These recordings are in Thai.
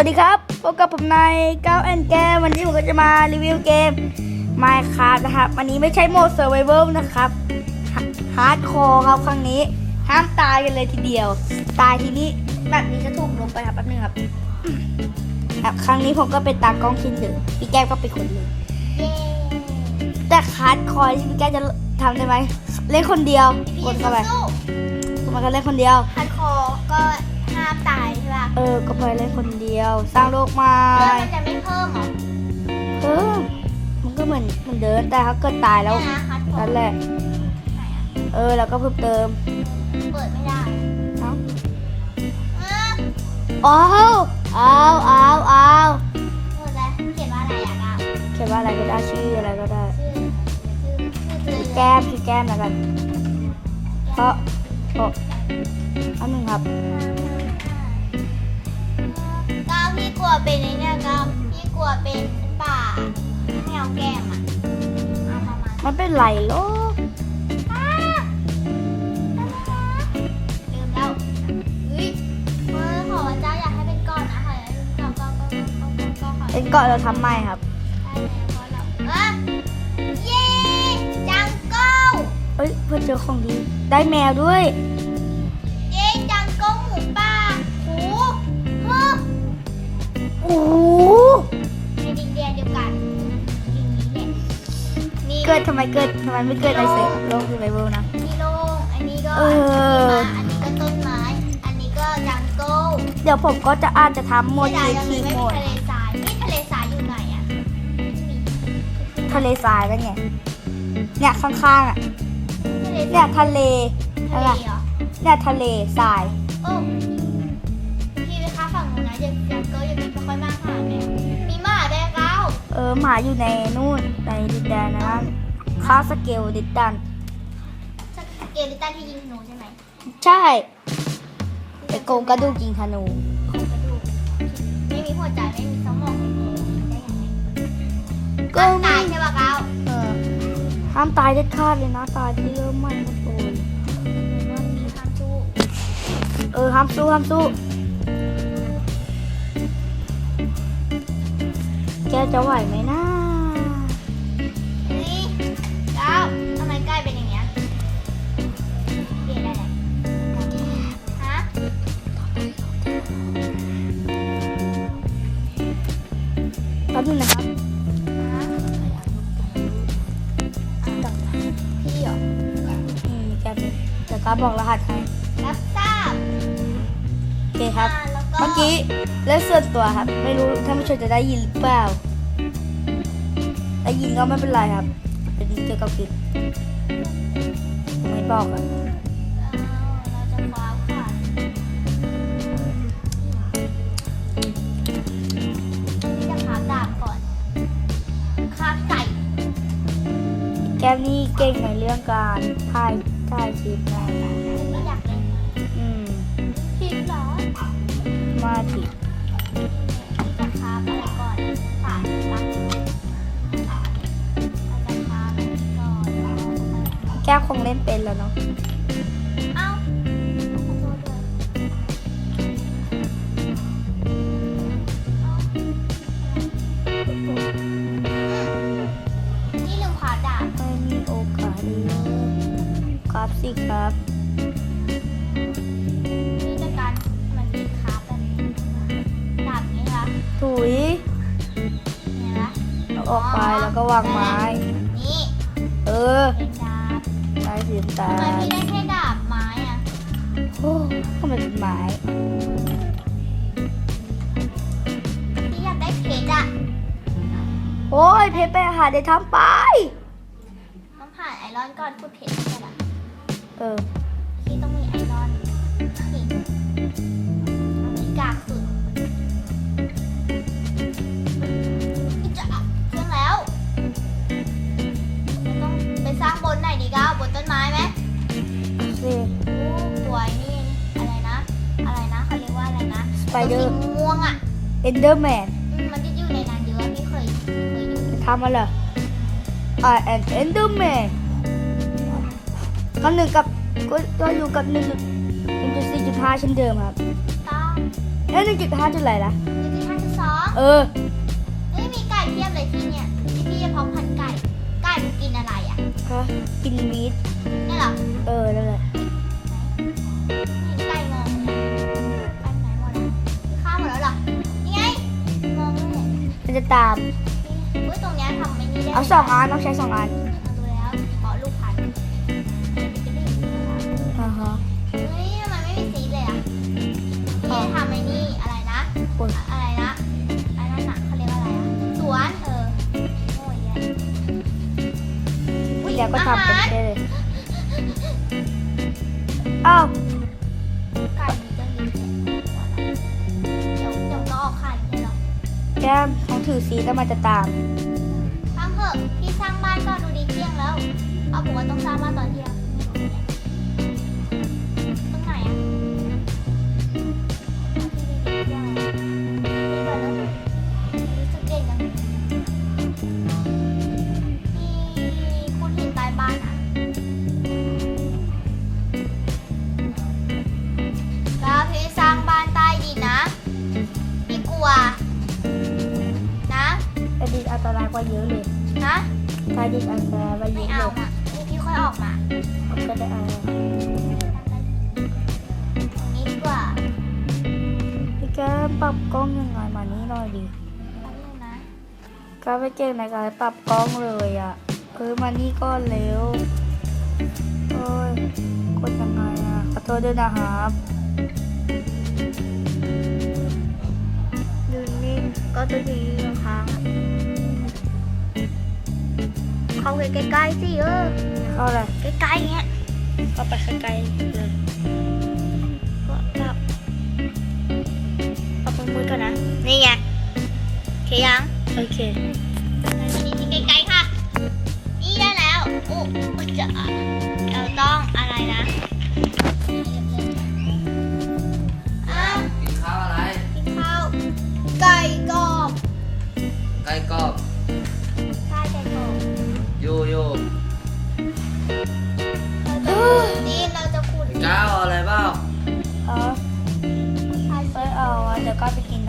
วัสดีครับ พบกับผมนายก้าวแอนแกมวันนี้ผมก็จะมารีวิวเกม Minecraft นะครับวันนี้ไม่ใช่โหมด Survival นะครับฮาร์ดคอร์ครับครั้งนี้ ห้ามตายกันเลยทีเดียว ตายทีนี้แบบนี้จะถูกลงไปครับแป๊บนึงครับครับ ครั้งนี้ผมก็เป็นตากล้องเช่นเดิมพี่แก้วก็เป็นคนเล่นเย้แต่ฮาร์ดคอร์ที่พี่แก้วจะทำได้ไหมเล่นคนเดียวกดเข้าไปสู้มันก็เล่นคนเดียวฮันคอก็ห้ามตายใช่ป่ะเออ ก็ไปเล่นคนเดียว สร้างโลกใหม่เลือดมันจะไม่เพิ่มเหรอเออมันก็เหมือนมันเดินแต่ถ้าเกิดตายแล้วเนี่ยนะฮันคอนั่นแหละไหนอะเออ แล้วก็เพิ่มเติมเปิดไม่ได้เอ้าอ้าวอ้าวอ้าวอ้าวอ้าวเปิดแล้วเขียนว่าอะไรอะก้าวเขียนว่าอะไรก็ได้ชื่ออะไรก็ได้ ชื่อชื่อชื่อชื่อแก้มชื่อแก้มแล้วกันเพราะเพราะอันหนึ่งครับก้าวพี่ กลัวเป็นไอ้เนี่ยก้าวพี่กลัวเป็นป่าให้เอาแก้มอะเอามามามันเป็นไรโลกอ้าลืมแล้วเฮ้ยเออขอเจ้าอยากให้เป็นก้อนนะขอให้เป็นก้อนก้อนก้อนก้อนก้อนก้อนขอเป็นเกาะเราทำใหม่ครับอะเย้จังเกิลเอ้ยเพื่อเจอของดี ได้แมวด้วย โอ้โหในดินแดนเดียวกันดินนี้เนี่ยมีเกิดทำไมเกิดทำไมไม่เกิดในเซฟโลกคือไบเบิลนะมีโล่งอันนี้ก็เออ อันนี้ก็ต้นไม้ อันนี้ก็จังเกิลเดี๋ยวผมก็จะอาจจะทำโหมดเสียดายทีจังเลยทีไม่โหมมีดทะเลทรายนี่ทะเลทรายอยู่ไหนอะไม่มีทะเลทรายกันไงเนี่ยข้างๆอะทะเลเนี่ยทะเลทะอะไรเลเหรอเนี่ยทะเลทราย โอ้ ออหมาอยู่ในนู่นในดินแดนนั้นค่าสเกลดิสตันสเกลิตันที่ยิงธนูใช่ไหมใช่ไอโกงกระดูกยิงธนูโครงกระดูกไม่มีหัวใจไม่มีสมองไม่มีได้ยังไงก็ตายใช่ปะเก้าเออห้ามตายเด็ดขาดเลยนะตายที่เริ่มใหม่หมดเลยมันมีความสู้ เออห้ามสู้ห้ามสู้ แกจะไหวไหมนะนี่เก้าทำไมใกล้เป็นอย่างเงี้ยเปลี่ยนได้ไหนฮะแป๊บนึงนะครับฮะพี่เหรออืมแกเป็นเดี๋ยวก็บอกรหัสให้รับทราบโอเคครับ อ่าแล้วก็ เมื่อกี้เล่นส่วนตัวครับ ไม่รู้ท่านผู้ชมจะได้ยินหรือเปล่าได้ยินก็ไม่เป็นไรครับเป็นเกี่ยวกับคลิปผมไม่บอกอะเราจะคว้าค่ะนี่จะคาบดาบก่อนคาบไก่แก้มนี่เก่งในเรื่องการถ่ายถ่ายคลิปนะไม่อ นี้ก่อนแก้วคงเล่นเป็นแล้วเนาะางไม้ นี่เออเป็นดาบไม้สีน้ำตาทำไมลพี่ได้แค่ดาบไม้อะโอ้ทำไมเป็นไม้พี่อยากได้เพชรอะโอ้ยเพชรไปหาได้ทำไป ต้องผ่านไอรอนก่อนพูดเพชรใช่ปะเออ เดอร์ตัวสีม่วงอะเอนเดอร์แมนอืมมันจะอยู่ในนั้นเยอะพี่เคยเคยดูทำมาเหรอ I am Enderman ก็หนึ่งกับก็ก็อยู่กับหนึ่งจุดหนึ่งจุดสี่จุดห้าเช่นเดิมครับต้องเอ้ยหนึ่งจุดห้าจุดอะไรล่ะนี่คือถ้าเออ เฮ้ยมีไก่เทียบเลยที่เนี่ยที่พี่จะเพาะพันธุ์ไก่ไก่มันกินอะไรอะก็กินวีดนี่เหรอ เออ นั่นแหละ จะตามนี่อุ้ยตรงเนี้ยทำไม่นี่ได้เอาสองอันต้องใช้สองอันเอาดูแล้วขอลูกพันธุ์จะได้ยินนะคะอ่าฮะเฮ้ยมันไม่มีสีเลยอะพี่จะทำไอ้นี่อะไรนะโอ้ยอะไรนะอันนั้นน่ะเขาเรียกว่าอะไรอะ สวนเออโอ้ยแย่เดี๋ยวก็ทำเป็นได้เลยอ้าว แก้มของถือสีแล้วมันจะตามทำเถอะพี่สร้างบ้านก็ดูดีเที่ยงแล้ว เอาบอกว่าต้องสร้างบ้านตอนเที่ยง ดินอันตรายกว่าเยไม่อะเอาค่ะพี่ค่อยออกมาก็ได้เอาตรงนี้ดีกว่าพี่แกปรับกล้องยังไงมานี้หน่อยดิแป๊บนึงนะก็ไม่เก่งในการปรับกล้องเลยอะเออมานี่ก่อนเร็วโอ้ยกดยังไงอะขอโทษด้วยนะครับยืนนิ่งก็จะยืนค้างๆ เข้าไปใกล้ๆสิเออ เข้าอะไรใกล้ๆเงี้ยเข้าไปใกล้ๆเลยก็ปรับปรับมือๆก่อนนะ นี่ไงโอเคยัง โอเคอันนี้ที่ใกล้ๆค่ะ นี่ได้แล้วอุ๊จะ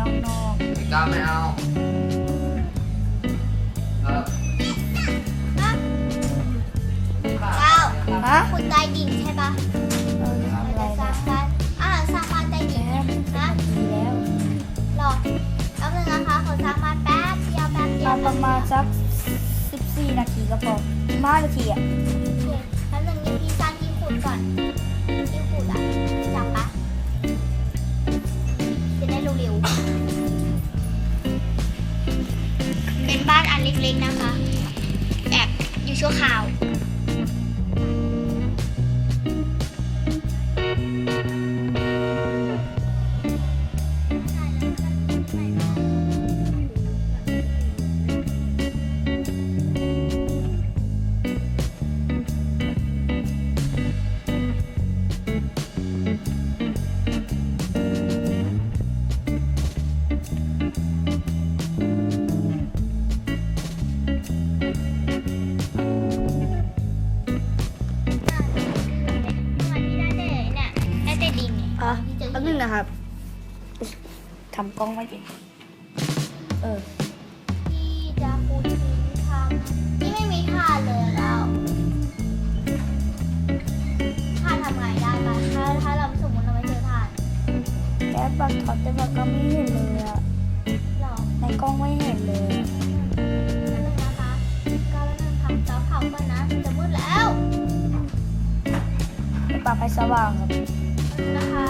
ไปกินอกนอกไอ้ก้าไม่เอาเออฮะข้าฮะขุดใต้ดินใช่ปะเออทำอะไรเราจะสร้านี่ยงบ้านอ่าสร้างบ้านใต้ดินนะดีแล้วรอแป๊บนึงนะคะขอสร้างบ้านแป๊บเดียวแป๊บเดียวทำประมาณสัก14นาทีก็พอ15นาทีอะโอเคแป๊บนึงเดี๋ยวพี่สร้างที่ขุดก่อนที่ขุดอะจับปะ เร็ว เป็นบ้านอันเล็กๆนะคะแอบอยู่ชั่วคราว นึงนะครับทำกล้องไว้ดิเออ ที่จะพูดถึงทำที่ไม่มีทานเลยอะเราทานทำไงได้ปะถ้าถ้าเราสมมติเราไม่เจอทานแก้บักท็อตแต่ว่าก็ไม่เห็นเลยอะหรอในกล้องไม่เห็นเลยแล้วนึงนะคะก็แล้วนึงทำเตาเผาก่อนนะมันจะมืดแล้วไปปรับให้สว่างครับ นะคะ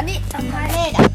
อันนี้ทำ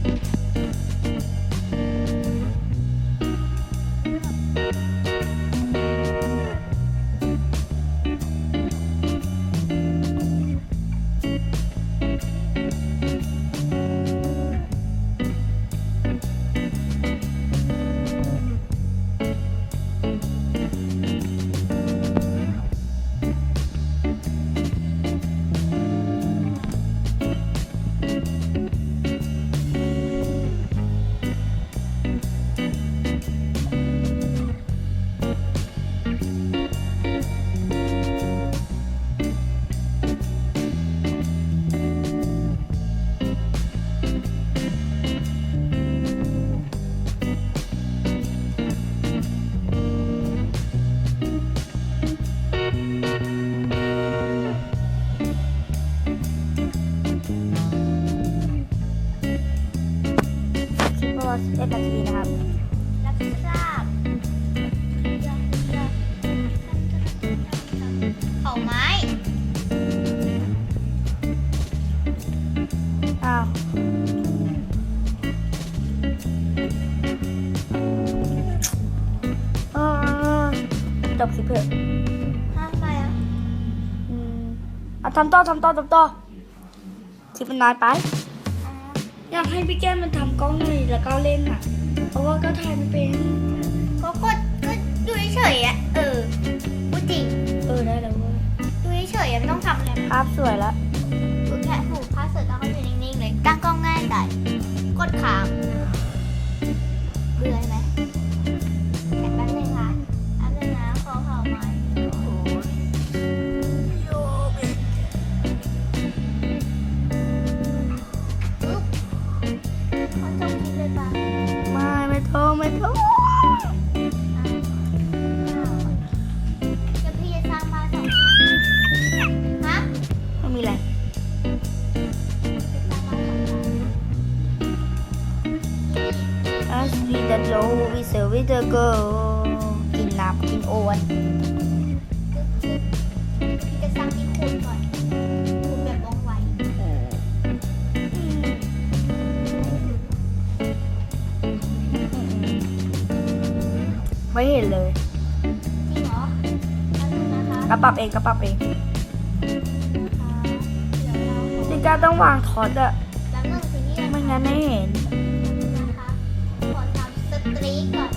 บคลิปเถอะห้ามไปอะอืมเอาทำต่อทำต่อทำต่อคลิปมันน้อยไปอ๋ออยากให้พี่แก้มมันทำกล้องหน่อยแล้วก็เล่นอะ เพราะว่าก็ถ่ายไม่เป็นก็กดก็ดูเฉยๆอะเออพูดจริงเออได้แล้วเว้ยดูเฉยๆอะไม่ต้องทำอะไร ภาพสวยแล้ว เลยปะไม่ไม่โทรไม่โทรเดี๋ยวพี่จะสร้างบ้านสองชั้นฮะไม่มีอะไรจะสร้างบ้านสองชั้น As we the low we say we the go กินน้ำกินโอวันพี่จะสร้างที่คูณก่อน ไม่เห็นเลยจริงเหรออันนึงนะคะกระปรับเองกระปรับเองอ่าเดี๋ยวเราพี่ก้าต้องวางทอดอะแล้วหนึ่งสิ่งที่เราไม่งั้นไม่เห็น นะคะขอทำสตรีกก่อน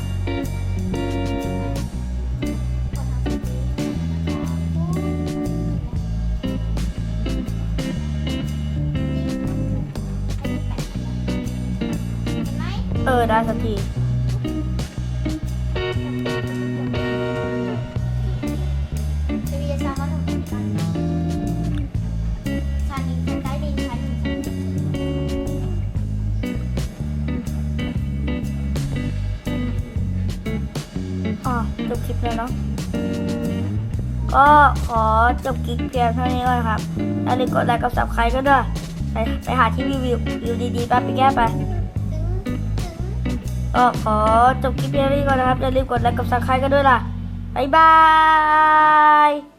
ขอทำสตรีกนะคะเห็นไหม เออได้สักที ลิปแล้วเนาะก็ขอจบคลิปเพียงเท่านี้ก่อนครับอย่าลืมกดไลค์กับสับใครก็ด้วยไปไปหาที่รีวิววิวดีๆไปไปแก้ไปก็ขอจบคลิปเพียงเท่านี้ก่อนนะครับอย่าลืมกดไลค์กับสับใครก็ด้วยล่ะบ๊ายบาย